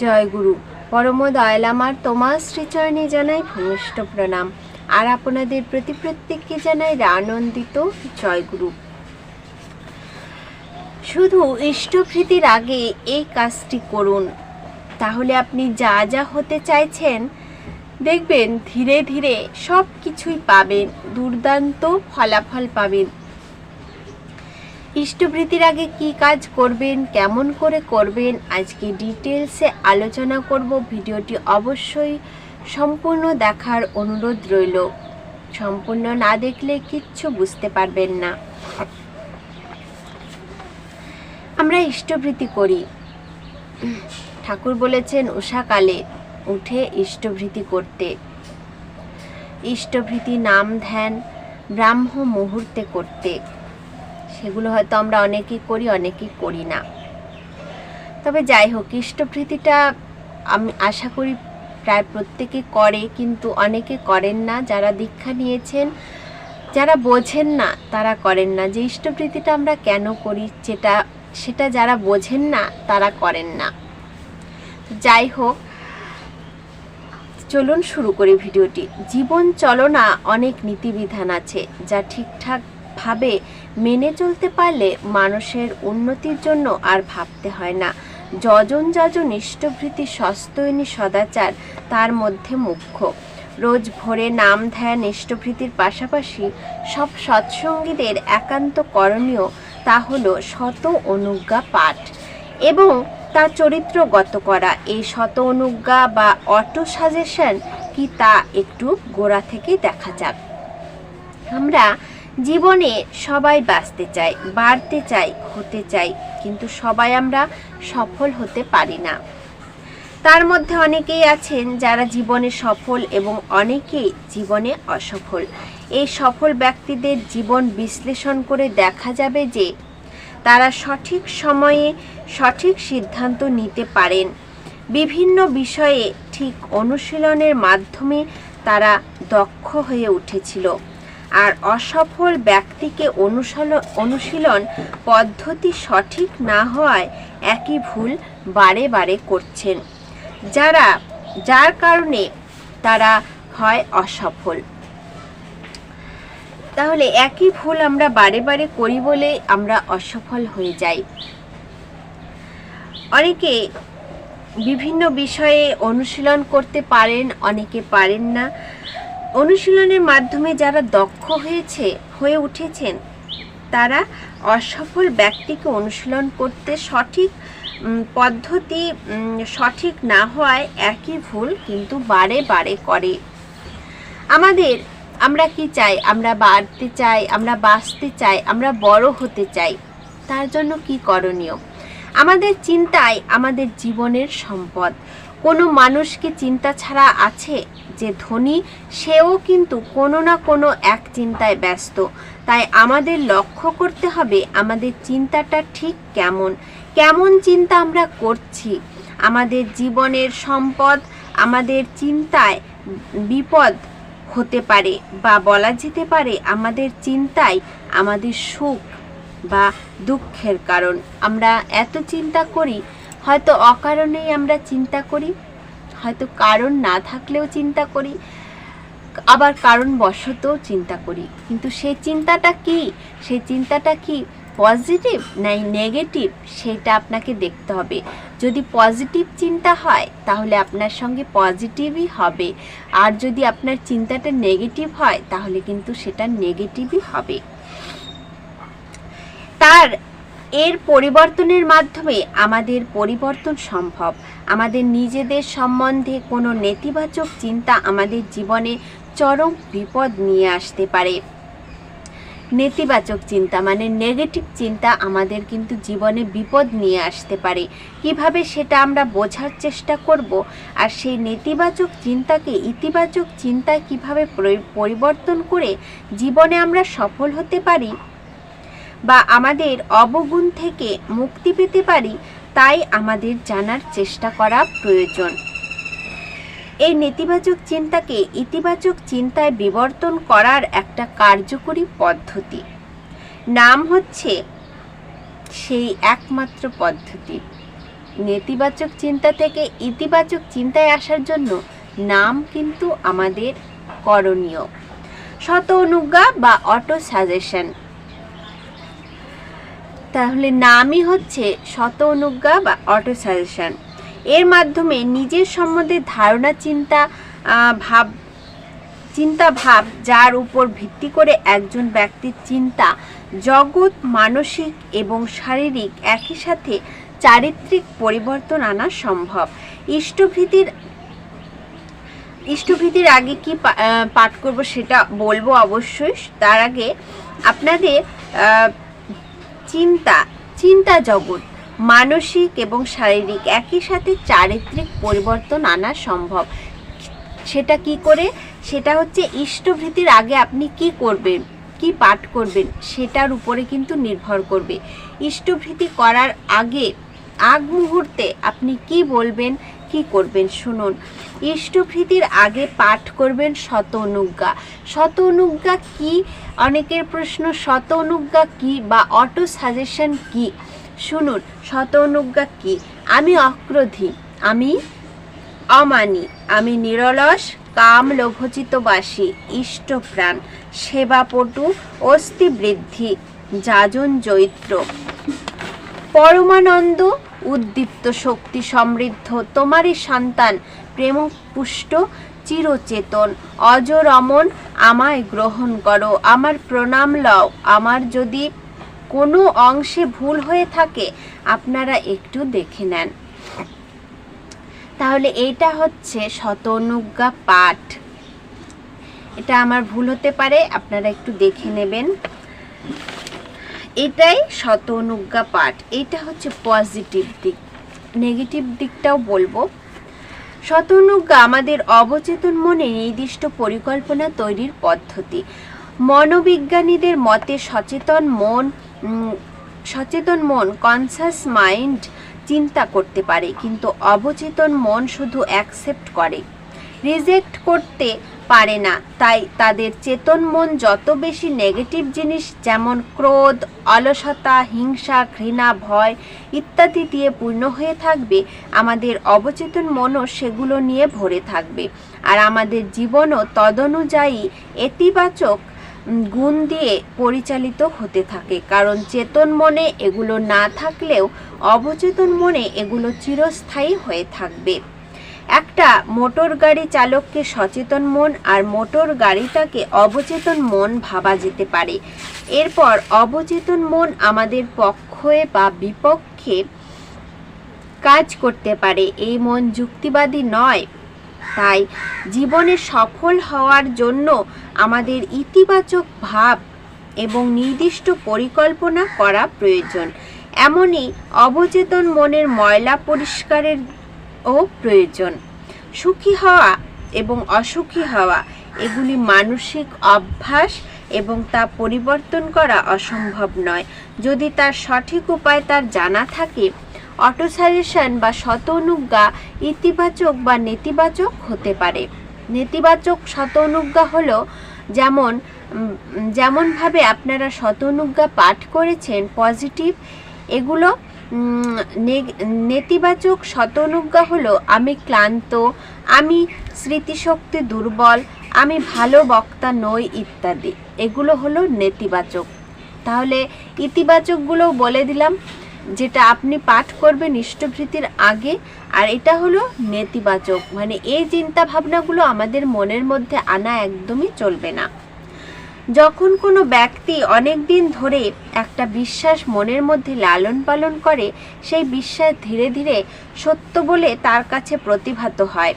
জয় গুরু পরম দয়ালামার তোমার শ্রীচরণে জানাই ভূমিষ্ঠ প্রণাম। আর আপনাদের প্রতি প্রত্যেককে জানাই আনন্দিত জয় গুরু শুধু ইষ্টভৃতির আগে এই কাজটি করুন। তাহলে আপনি যা যা হতে চাইছেন, দেখবেন ধীরে ধীরে সব কিছুই পাবেন, দুর্দান্ত ফলাফল পাবেন। ইষ্টভৃতির আগে কি কাজ করবেন, কেমন করে করবেন, আজকে ডিটেলসে আলোচনা করব। ভিডিওটি অবশ্যই সম্পূর্ণ দেখার অনুরোধ রইল। সম্পূর্ণ না দেখলে কিচ্ছু বুঝতে পারবেন না। আমরা ইষ্টভৃতি করি। ঠাকুর বলেছেন, উষাকালে উঠে ইষ্টভৃতি করতে। ইষ্টভৃতি নাম ধ্যান ব্রাহ্ম মুহূর্তে করতে। সেগুলো হয়তো আমরা অনেকেই করি অনেকেই করি না। তবে যাই হোক, ইষ্টপ্রীতিটা আমি আশা করি প্রায় প্রত্যেকে করে, কিন্তু অনেকে করেন না। যারা দীক্ষা নিয়েছেন, যারা বোঝেন না, তারা করেন না। যে ইষ্টপ্রীতিটা আমরা কেন করি যেটা সেটা যারা বোঝেন না, তারা করেন না। যাই হোক, চলুন শুরু করি ভিডিওটি। জীবন চলনা অনেক নীতিবিধান আছে, যা ঠিকঠাক ভাবে মেনে চলতে পারলে মানুষের উন্নতির জন্য আর ভাবতে হয় না। যজন যাজন ইষ্টভৃতি সস্তয়নী সদাচার তার মধ্যে মুখ্য। রোজ ভোরে নাম ধ্যান ইষ্টভৃতির পাশাপাশি সব সৎসঙ্গীদের একান্ত করণীয় তা হলো শত অনুজ্ঞা পাঠ এবং তা চরিত্রগত করা। এই শত অনুজ্ঞা বা অটো সাজেশন কি তা একটু গোড়া থেকে দেখা যাক। আমরা জীবনে সবাই বাঁচতে চাই বাড়তে চাই হতে চাই কিন্তু সবাই আমরা সফল হতে পারি না। তার মধ্যে অনেকেই আছেন যারা জীবনে সফল এবং অনেকেই জীবনে অসফল। এই সফল ব্যক্তিদের জীবন বিশ্লেষণ করে দেখা যাবে যে তারা সঠিক সময়ে সঠিক সিদ্ধান্ত নিতে পারেন। বিভিন্ন বিষয়ে ঠিক অনুশীলনের মাধ্যমে তারা দক্ষ হয়ে উঠেছিল। আর অসফল ব্যক্তিকে অনুশীলন অনুশীলন পদ্ধতি সঠিক না হওয়ায় একই ভুল বারে বারে করছেন। যারা, যার কারণে তারা হয় অসফল। তাহলে একই ভুল আমরা বারে বারে করি বলে আমরা অসফল হয়ে যাই। অনেকে বিভিন্ন বিষয়ে অনুশীলন করতে পারেন, অনেকে পারেন না। অনুশীলনের মাধ্যমে যারা দক্ষ হয়েছে, হয়ে উঠেছেন, তারা অসফল ব্যক্তিকে অনুশীলন করতে সঠিক পদ্ধতি সঠিক না হওয়ায় একই ভুল কিন্তু বারে বারে করে। আমাদের, আমরা কি চাই? আমরা বাড়তে চাই, আমরা বাঁচতে চাই, আমরা বড় হতে চাই, তার জন্য কি করণীয়? আমাদের চিন্তায় আমাদের জীবনের সম্পদ। কোনো মানুষ কি চিন্তা ছাড়া আছে যে ধনী, সেও কিন্তু কোনো না কোনো এক চিন্তায় ব্যস্ত। তাই আমাদের লক্ষ্য করতে হবে আমাদের চিন্তাটা ঠিক কেমন। কেমন চিন্তা আমরা করছি? আমাদের জীবনের সম্পদ, আমাদের চিন্তায় বিপদ হতে পারে বা বলা যেতে পারে আমাদের চিন্তাই আমাদের সুখ বা দুঃখের কারণ। আমরা এত চিন্তা করি হয়তো অকারণেই আমরা চিন্তা করি, হয়তো কারণ না থাকলেও চিন্তা করি, আবার কারণ বশতও চিন্তা করি। কিন্তু সেই চিন্তাটা কি? সেই চিন্তাটা কি পজিটিভ নাই নেগেটিভ? সেটা আপনাকে দেখতে হবে। যদি পজিটিভ চিন্তা হয়, তাহলে আপনার সঙ্গে পজিটিভই হবে। আর যদি আপনার চিন্তাটা নেগেটিভ হয়, তাহলে কিন্তু সেটা নেগেটিভই হবে। তার এর পরিবর্তনের মাধ্যমে আমাদের পরিবর্তন সম্ভব। আমাদের নিজেদের সম্বন্ধে কোনো নেতিবাচক চিন্তা আমাদের জীবনে চরম বিপদ নিয়ে আসতে পারে। নেতিবাচক চিন্তা মানে নেগেটিভ চিন্তা আমাদের কিন্তু জীবনে বিপদ নিয়ে আসতে পারে। কীভাবে সেটা আমরা বোঝার চেষ্টা করব আর সেই নেতিবাচক চিন্তাকে ইতিবাচক চিন্তায় কীভাবে পরিবর্তন করে জীবনে আমরা সফল হতে পারি? বা আমাদের অবগুণ থেকে মুক্তি পেতে পারি, তাই আমাদের জানার চেষ্টা করা প্রয়োজন। এই নেতিবাচক চিন্তাকে ইতিবাচক চিন্তায় বিবর্তন করার একটা কার্যকরী পদ্ধতি। নাম হচ্ছে সেই একমাত্র পদ্ধতি। নেতিবাচক চিন্তা থেকে ইতিবাচক চিন্তায় আসার জন্য নাম কিন্তু আমাদের করণীয়। শত অনুজ্ঞা বা অটো সাজেশন। তাহলে নামই হচ্ছে শত অনুজ্ঞা বা অটো সাজেশন এর মাধ্যমে নিজের সম্বন্ধে ধারণা, চিন্তা ভাব চিন্তা ভাব যার উপর ভিত্তি করে একজন ব্যক্তির চিন্তা জগৎ, মানসিক এবং শারীরিক একই সাথে চারিত্রিক পরিবর্তন আনা সম্ভব। ইষ্টভীতির ইষ্টভীতির আগে কি পাঠ করব সেটা বলব অবশ্যই। তার আগে আপনাদের চিন্তা চিন্তা জগৎ। মানসিক এবং শারীরিক একই সাথে চারিত্রিক পরিবর্তন আনা সম্ভব। সেটা কি করে? সেটা হচ্ছে ইষ্টভীতির আগে আপনি কি করবেন, কি পাঠ করবেন, সেটার উপরে কিন্তু নির্ভর করবে। ইষ্টভীতি করার আগে, আগ মুহূর্তে আপনি কি বলবেন কি করবেন শুনুন। ইষ্টভীতির আগে পাঠ করবেন শত অনুজ্ঞা শত অনুজ্ঞা কি? অনেকের প্রশ্ন শত অনুজ্ঞা কি বা অটো সাজেশন কি? শুনুন শত অনুজ্ঞা কি? আমি অক্রোধী, আমি অমানি, আমি নিরলস, কাম লোভচিতবাসী ইষ্টপ্রাণ, সেবাপটু অস্থি বৃদ্ধি যাজন জৈত্র। পরমানন্দ উদ্দীপ্ত শক্তি সমৃদ্ধ। তোমারই সন্তান প্রেম পুষ্ট চিরচেতন অজরমন আমায় গ্রহণ করো। আমার প্রণাম লও। আমার যদি কোনো অংশে ভুল হয়ে থাকে, আপনারা একটু দেখে নেন। তাহলে এটা হচ্ছে শতনুজ্ঞা পাঠ। এটা আমার ভুল হতে পারে, আপনারা একটু দেখে নেবেন। এটাই শত অনুজ্ঞা পাঠ। এটা হচ্ছে পজিটিভ দিক। নেগেটিভ দিকটাও বলব। শত অনুজ্ঞা আমাদের অবচেতন মনে নির্দিষ্ট পরিকল্পনা তৈরির পদ্ধতি। মনোবিজ্ঞানীদের মতে সচেতন মন সচেতন মন কনসাস মাইন্ড চিন্তা করতে পারে, কিন্তু অবচেতন মন শুধু অ্যাকসেপ্ট করে। রিজেক্ট করতে পারে না। তাই তাদের চেতন মন যত বেশি নেগেটিভ জিনিস, যেমন ক্রোধ, অলসতা, হিংসা, ঘৃণা, ভয় ইত্যাদি দিয়ে পূর্ণ হয়ে থাকবে, আমাদের অবচেতন মনও সেগুলো নিয়ে ভরে থাকবে। আর আমাদের জীবনও তদনুযায়ী ইতিবাচক গুণ দিয়ে পরিচালিত হতে থাকে। কারণ চেতন মনে এগুলো না থাকলেও অবচেতন মনে এগুলো চিরস্থায়ী হয়ে থাকবে। একটা মোটর গাড়ি চালককে সচেতন মন আর মোটর গাড়িটাকে অবচেতন মন ভাবা যেতে পারে। এরপর অবচেতন মন আমাদের পক্ষে বা বিপক্ষে কাজ করতে পারে। এই মন যুক্তিবাদী নয়। তাই জীবনে সফল হওয়ার জন্য আমাদের ইতিবাচক ভাব এবং নির্দিষ্ট পরিকল্পনা করা প্রয়োজন। এমনই অবচেতন মনের ময়লা পরিষ্কারের ও প্রয়োজন। সুখী হওয়া এবং অসুখী হওয়া, এগুলি মানসিক অভ্যাস এবং তা পরিবর্তন করা অসম্ভব নয়। যদি তার সঠিক উপায় তার জানা থাকে অটো সাজেশন বা শত অনুজ্ঞা ইতিবাচক বা নেতিবাচক হতে পারে। নেতিবাচক শত অনুজ্ঞা হলো যেমন যেমনভাবে আপনারা শত অনুজ্ঞা পাঠ করেছেন, পজিটিভ, এগুলো নেতিবাচক শত অনুজ্ঞা হলো, আমি ক্লান্ত, আমি স্মৃতিশক্তি দুর্বল, আমি ভালো বক্তা নই ইত্যাদি। এগুলো হলো নেতিবাচক। তাহলে ইতিবাচকগুলোও বলে দিলাম, যেটা আপনি পাঠ করবেন ইষ্টভৃতির আগে, আর এটা হলো নেতিবাচক। মানে এই চিন্তা ভাবনাগুলো আমাদের মনের মধ্যে আনা একদমই চলবে না। যখন কোনো ব্যক্তি অনেক দিন ধরে একটা বিশ্বাস মনের মধ্যে লালন পালন করে, সেই বিশ্বাস ধীরে ধীরে সত্য বলে তার কাছে প্রতিভাত হয়।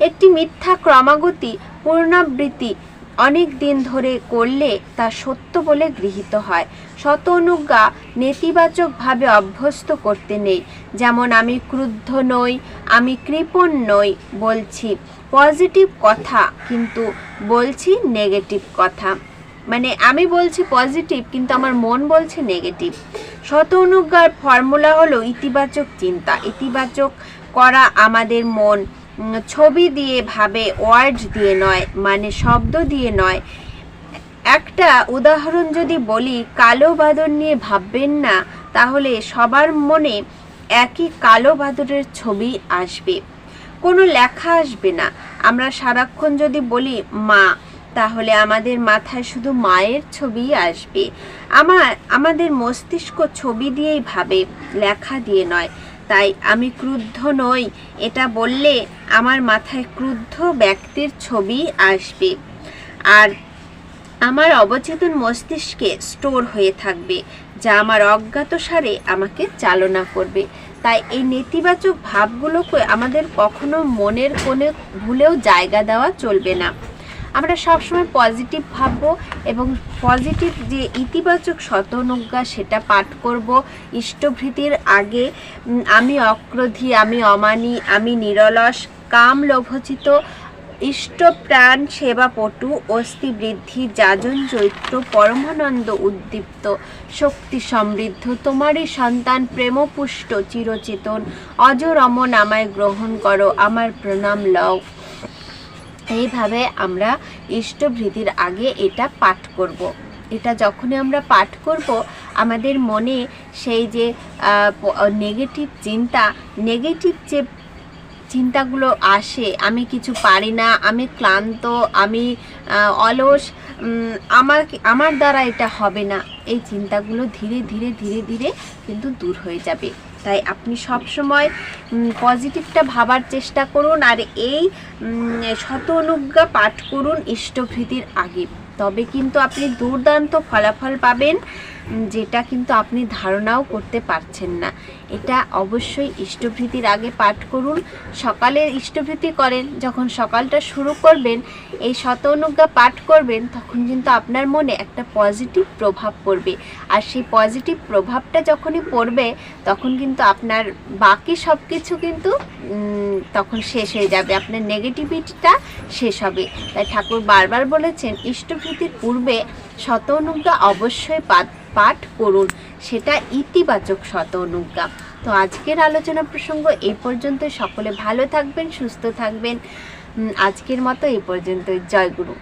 একটি মিথ্যা ক্রমাগতি পুনরাবৃত্তি অনেক দিন ধরে করলে তা সত্য বলে গৃহীত হয়। শত অনুজ্ঞা নেতিবাচকভাবে অভ্যস্ত করতে নেই। যেমন, আমি ক্রুদ্ধ নই, আমি কৃপণ নই বলছি। পজিটিভ কথা, কিন্তু বলছি নেগেটিভ কথা। মানে আমি বলছি পজিটিভ, কিন্তু আমার মন বলছে নেগেটিভ। শত অনুজ্ঞার ফর্মুলা হলো ইতিবাচক চিন্তা। ইতিবাচক করা আমাদের মন ছবি দিয়ে ভাবে, ওয়ার্ড দিয়ে নয় মানে শব্দ দিয়ে নয়। একটা উদাহরণ যদি বলি, কালো বাদর নিয়ে ভাববেন না, তাহলে সবার মনে একই কালো বাদুরের ছবি আসবে। কোনো লেখা আসবে না। আমরা সারাক্ষণ যদি বলি, মা, তাহলে আমাদের মাথায় শুধু মায়ের ছবিই আসবে। আমার আমাদের মস্তিষ্ক ছবি দিয়েই ভাবে, লেখা দিয়ে নয়। তাই আমি ক্রুদ্ধ নই। এটা বললে আমার মাথায় ক্রুদ্ধ ব্যক্তির ছবি আসবে। আর আমার অবচেতন মস্তিষ্কে স্টোর হয়ে থাকবে। যা আমার অজ্ঞাত সারে আমাকে চালনা করবে। তাই এই নেতিবাচক ভাবগুলোকে আমাদের কখনো মনের কোণে ভুলেও জায়গা দেওয়া চলবে না। আমরা সবসময় পজিটিভ ভাববো এবং পজিটিভ যে ইতিবাচক শতনুজ্ঞা সেটা পাঠ করব। ইষ্টভৃতির আগে আমি অক্রোধী, আমি অমানি, আমি নিরলস, কাম লোভচিত ইষ্টপ্রাণ সেবাপটু অস্থি বৃদ্ধি যাজন চৈত্র পরমানন্দ উদ্দীপ্ত শক্তি সমৃদ্ধ। তোমারই সন্তান প্রেমপুষ্ট, চিরচেতন। অজরমন আমায় গ্রহণ করো, আমার প্রণাম লও। এইভাবে আমরা ইষ্টভৃতির আগে এটা পাঠ করব। এটা যখনই আমরা পাঠ করব, আমাদের মনে সেই যে নেগেটিভ চিন্তা নেগেটিভ যে চিন্তাগুলো আসে, আমি কিছু পারি না, আমি ক্লান্ত, আমি অলস আমার আমার দ্বারা এটা হবে না। এই চিন্তাগুলো ধীরে ধীরে ধীরে ধীরে কিন্তু দূর হয়ে যাবে। তাই আপনি সব সময় পজিটিভটা ভাবার চেষ্টা করুন আর এই শত অনুজ্ঞা পাঠ করুন ইষ্টভৃতির আগে। তবে কিন্তু আপনি দুর্দান্ত ফলাফল পাবেন। যেটা কিন্তু আপনি ধারণাও করতে পারছেন না। এটা অবশ্যই ইষ্টভৃতির আগে পাঠ করুন। সকালে ইষ্টভৃতি করেন, যখন সকালটা শুরু করবেন, এই শত অনুজ্ঞা পাঠ করবেন, তখন কিন্তু আপনার মনে একটা পজিটিভ প্রভাব পড়বে। আর সেই পজিটিভ প্রভাবটা যখনই পড়বে, তখন কিন্তু আপনার বাকি সব কিছু কিন্তু তখন শেষ হয়ে যাবে। আপনার নেগেটিভিটিটা শেষ হবে। তাই ঠাকুর বারবার বলেছেন, ইষ্টভৃতির পূর্বে শত অনুজ্ঞা অবশ্যই পাঠ পাঠ করুন। সেটা ইতিবাচক শত অনুজ্ঞা। তো আজকের আলোচনা প্রসঙ্গ এই পর্যন্ত সকলে ভালো থাকবেন, সুস্থ থাকবেন। আজকের মতো এই পর্যন্ত জয় গুরু